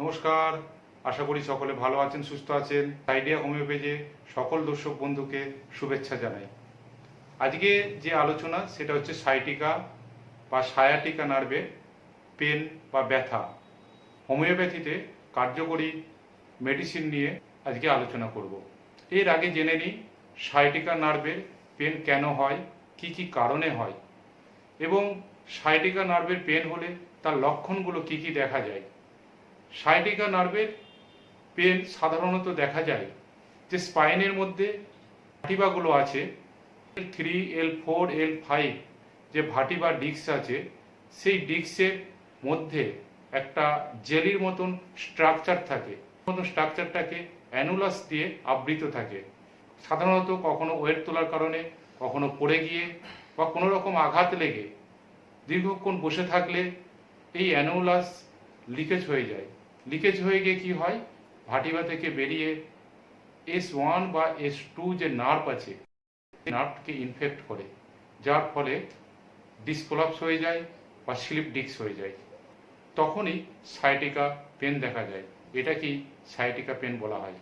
নমস্কার। আশা করি সকলে ভালো আছেন, সুস্থ আছেন। আইডিয়া হোমিওপ্যাথি সকল দর্শক বন্ধুকে শুভেচ্ছা জানাই। আজকে যে আলোচনা, সেটা হচ্ছে সাইটিকা বা সায়াটিকা নার্ভে পেন বা ব্যথা। হোমিওপ্যাথিতে কার্যকরী মেডিসিন নিয়ে আজকে আলোচনা করব। এর আগে জেনে নিই সাইটিকা নার্ভে পেন কেন হয়, কি কি কারণে হয়। এবং সাইটিকা নার্ভের পেন হলে তার লক্ষণগুলো কি কি দেখা যায়। সাইটিকা নার্ভের পেন সাধারণত দেখা যায় যে স্পাইনের মধ্যে ভাটিবাগুলো আছে L three L four L five যে ভাটিবা ডিস্ক আছে, সেই ডিস্কের মধ্যে একটা জেলির মতন স্ট্রাকচার থাকে। মতন স্ট্রাকচারটাকে অ্যানুলাস দিয়ে আবৃত থাকে। সাধারণত কখনো ওয়েট তোলার কারণে, কখনো পড়ে গিয়ে বা কোনো রকম আঘাত লেগে দীর্ঘক্ষণ বসে থাকলে এই অ্যানুলাস লিকেজ হয়ে যায়। লিকেজ হয়ে গিয়ে কি হয়? ভাটিবা থেকে বেরিয়ে এস ওয়ান বা এস টু যে নার্ভ আছে নার্ভকে ইনফেক্ট করে। যার ফলে ডিসকোলাপস হয়ে যায় বা স্লিপ ডিস্ক হয়ে যায়। তখনই সাইটিকা পেন দেখা যায়। এটা কি সাইটিকা পেন বলা হয়?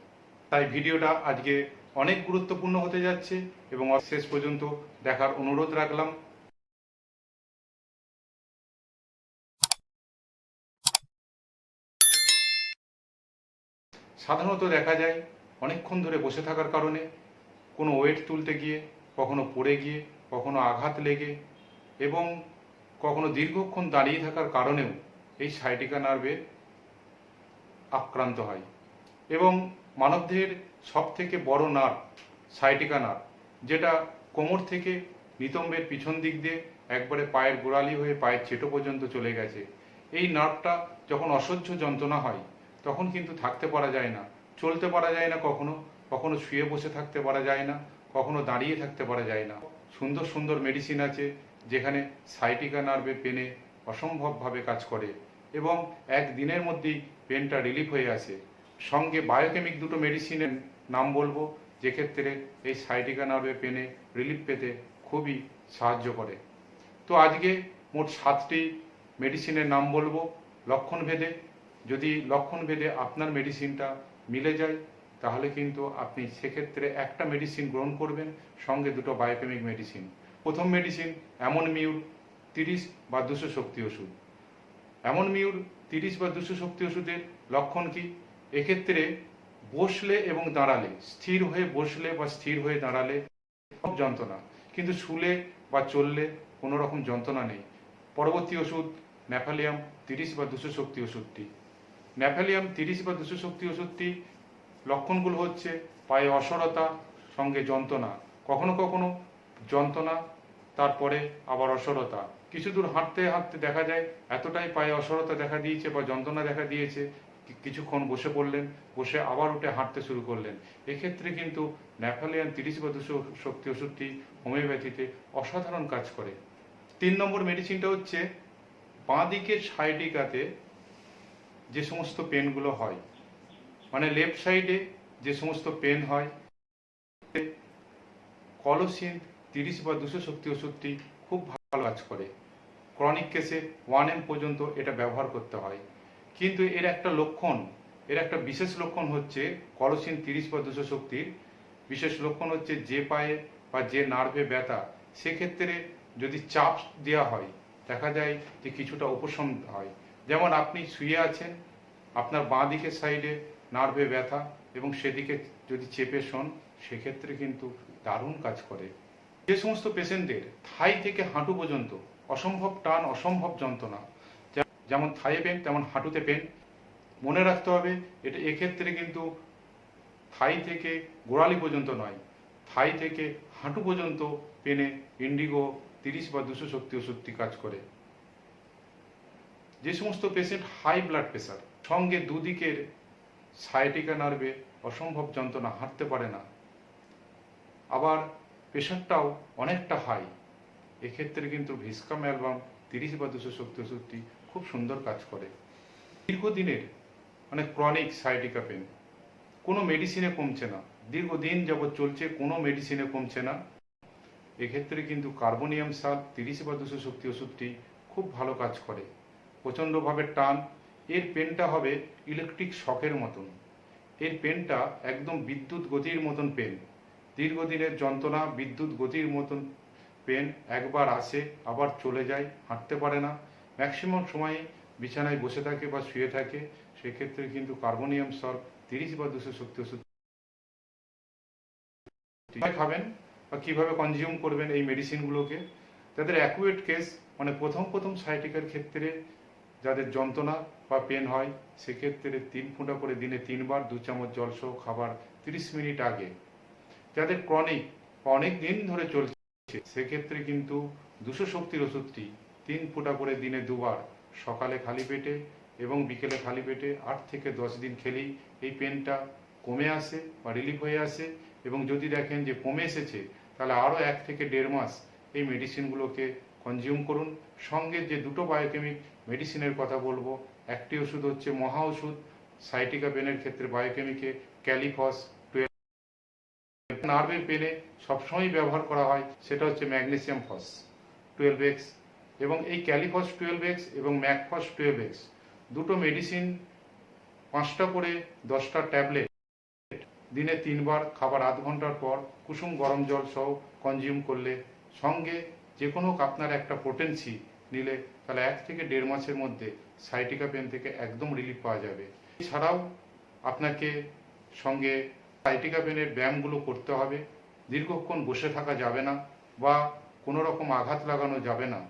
তাই ভিডিওটা আজকে অনেক গুরুত্বপূর্ণ হতে যাচ্ছে এবং শেষ পর্যন্ত দেখার অনুরোধ রাখলাম। সাধারণত দেখা যায় অনেকক্ষণ ধরে বসে থাকার কারণে কোনো ওয়েট তুলতে গিয়ে, কখনো পড়ে গিয়ে, কখনো আঘাত লেগে এবং কখনো দীর্ঘক্ষণ দাঁড়িয়ে থাকার কারণেও এই সাইটিকা নার্ভে আক্রান্ত হয়। এবং মানবদেহের সব থেকে বড় নার্ভ সাইটিকা নার্ভ যেটা কোমর থেকে নিতম্বের পিছন দিক দিয়ে একবারে পায়ের গোড়ালি হয়ে পায়ের চেটো পর্যন্ত চলে গেছে। এই নার্ভটা যখন অসহ্য যন্ত্রণা হয় তখন কিন্তু থাকতে পারা যায় না। চলতে পারা যায় না কখনো কখনো শুয়ে বসে থাকতে পারা যায় না, কখনো দাঁড়িয়ে থাকতে পারা যায় না। সুন্দর সুন্দর মেডিসিন আছে যেখানে সাইটিকা নার্ভে পেনে অসম্ভবভাবে কাজ করে এবং একদিনের মধ্যেই পেনটা রিলিফ হয়ে আসে। সঙ্গে বায়োকেমিক দুটো মেডিসিনের নাম বলব, যেক্ষেত্রে এই সাইটিকা নার্ভে পেনে রিলিফ পেতে খুবই সাহায্য করে। তো আজকে মোট সাতটি মেডিসিনের নাম বলব লক্ষণ ভেদে যদি লক্ষণ ভেদে আপনার মেডিসিনটা মিলে যায়, তাহলে কিন্তু আপনি সেক্ষেত্রে একটা মেডিসিন গ্রহণ করবেন, সঙ্গে দুটো বায়োকেমিক মেডিসিন প্রথম মেডিসিন এমন মিউর তিরিশ বা দুশো শক্তি ওষুধ। এমন মিউর তিরিশ বা দুশো শক্তি ওষুধের লক্ষণ কি? এক্ষেত্রে বসলে এবং দাঁড়ালে, স্থির হয়ে বসলে বা স্থির হয়ে দাঁড়ালে সব যন্ত্রণা। কিন্তু শুলে বা চললে কোনো রকম যন্ত্রণা নেই। পরবর্তী ওষুধ, ন্যাফালিয়াম তিরিশ বা দুশো শক্তি ওষুধটি। ন্যাফালিয়াম তিরিশ বা দুশো শক্তি ওষুধটি লক্ষণগুলো হচ্ছে পায়ে অসরতা, সঙ্গে যন্ত্রণা। কখনো কখনো যন্ত্রণা, তারপরে আবার অসরতা। কিছু দূর হাঁটতে হাঁটতে দেখা যায়, এতটাই পায়ে অসরতা দেখা দিয়েছে বা যন্ত্রণা দেখা দিয়েছে কিছুক্ষণ বসে পড়লেন, বসে আবার উঠে হাঁটতে শুরু করলেন। এক্ষেত্রে কিন্তু ন্যাফালিয়ান তিরিশ বা দুশো শক্তি ওষুধটি হোমিওপ্যাথিতে অসাধারণ কাজ করে। তিন নম্বর মেডিসিনটা হচ্ছে বাঁ দিকের সাইডিকাতে যে সমস্ত পেনগুলো হয়। মানে লেফট সাইডে যে সমস্ত পেন হয়, কলোসিন তিরিশ বা দুশো শক্তি ওষুধটি খুব ভালো কাজ করে। ক্রনিক কেসে ওয়ান এম পর্যন্ত এটা ব্যবহার করতে হয়। কিন্তু এর একটা লক্ষণ, এর একটা বিশেষ লক্ষণ হচ্ছে কলোসিন তিরিশ বা দুশো শক্তির। বিশেষ লক্ষণ হচ্ছে যে পায়ে বা যে নার্ভে ব্যথা, সেক্ষেত্রে যদি চাপ দেওয়া হয়, দেখা যায় যে কিছুটা উপশম হয়। যেমন আপনি শুয়ে আছেন, আপনার বাঁ দিকের সাইডে নার্ভে ব্যথা এবং সেদিকে যদি চেপে শোন, সেক্ষেত্রে কিন্তু দারুণ কাজ করে। যে সমস্ত পেশেন্টদের থাই থেকে হাঁটু পর্যন্ত অসম্ভব টান, অসম্ভব যন্ত্রণা, যেমন থাইয়ে পেন, তেমন হাঁটুতে পেন, মনে রাখতে হবে এটা এক্ষেত্রে কিন্তু থাই থেকে গোড়ালি পর্যন্ত নয়, থাই থেকে হাঁটু পর্যন্ত পেনে ইন্ডিগো তিরিশ বা দুশো শক্তি ওষুধটি কাজ করে। যে সমস্ত পেশেন্ট হাই ব্লাড প্রেশার সঙ্গে দুদিকের সাইটিকা নার্ভে অসম্ভব যন্ত্রণা, হাঁটতে পারে না। আবার প্রেশারটাও অনেকটা হাই এক্ষেত্রে কিন্তু ভিসকাম অ্যালবাম তিরিশ বা দুশো শক্তি ওষুধটি খুব সুন্দর কাজ করে। দীর্ঘদিনের মানে ক্রনিক সাইটিকা পেন কোনো মেডিসিনে কমছে না। দীর্ঘদিন যাবৎ চলছে, কোনো মেডিসিনে কমছে না। এক্ষেত্রে কিন্তু কার্বোনিয়াম সাল তিরিশ বা দুশো শক্তি ওষুধটি খুব ভালো কাজ করে। প্রচণ্ডভাবে টান। এর পেনটা হবে ইলেকট্রিক শকের মতন। এর পেনটা একদম বিদ্যুৎ গতির মতন পেন। দীর্ঘদিনের যন্ত্রণা, বিদ্যুৎ গতির মতন পেন একবার আসে, আবার চলে যায়, হাঁটতে পারে না। ম্যাক্সিমাম সময় বিছানায় বসে থাকে বা শুয়ে থাকে, সেক্ষেত্রে কিন্তু কার্বোনিয়াম সল্ট তিরিশ বা দুশো সত্তর ওষুধ খাবেন বা কীভাবে কনজিউম করবেন এই মেডিসিনগুলোকে তাদের অ্যাকুয়েট কেস মানে প্রথম প্রথম সাইটিকের ক্ষেত্রে যাদের যন্ত্রণা বা পেন হয়, সেক্ষেত্রে তিন ফোঁটা করে দিনে তিনবার দু চামচ জলসহ খাবার তিরিশ মিনিট আগে। যাদের ক্রনিক অনেক দিন ধরে চলছে, সেক্ষেত্রে কিন্তু দুশো শক্তির ওষুধটি তিন ফোঁটা করে দিনে দুবার সকালে খালি পেটে এবং বিকেলে খালি পেটে আট থেকে দশ দিন খেলেই এই পেনটা কমে আসে বা রিলিফ হয়ে আসে। এবং যদি দেখেন যে কমে এসেছে, তাহলে আরও এক থেকে দেড় মাস এই মেডিসিনগুলোকে কনজিউম করুন। সঙ্গে যে দুটো বায়োকেমিক মেডিসিনের কথা বলব, একটি ওষুধ হচ্ছে মহা ওষুধ সাইটিকা পেনের ক্ষেত্রে বায়োকেমিকে ক্যালিফস টুয়েলভ নার্ভের পেনে সবসময় ব্যবহার করা হয়, সেটা হচ্ছে ম্যাগনেসিয়াম ফস টুয়েলভ এক্স এবং এই ক্যালিফস টুয়েলভ এক্স এবং ম্যাকফস টুয়েলভ এক্স দুটো মেডিসিন পাঁচটা করে দশটা ট্যাবলেট দিনে তিনবার, খাবার আধ ঘণ্টার পর কুসুম গরম জল সহ কনজিউম করলে সঙ্গে যে কোনো আপনার একটা পোটেন্সি নিলে তাহলে এক থেকে দেড় মাসের মধ্যে সাইটিকা পেন থেকে একদম রিলিফ পাওয়া যাবে। এছাড়াও আপনাকে সঙ্গে সাইটিকা পেনের ব্যায়ামগুলো করতে হবে। দীর্ঘক্ষণ বসে থাকা যাবে না বা কোনো রকম আঘাত লাগানো যাবে না।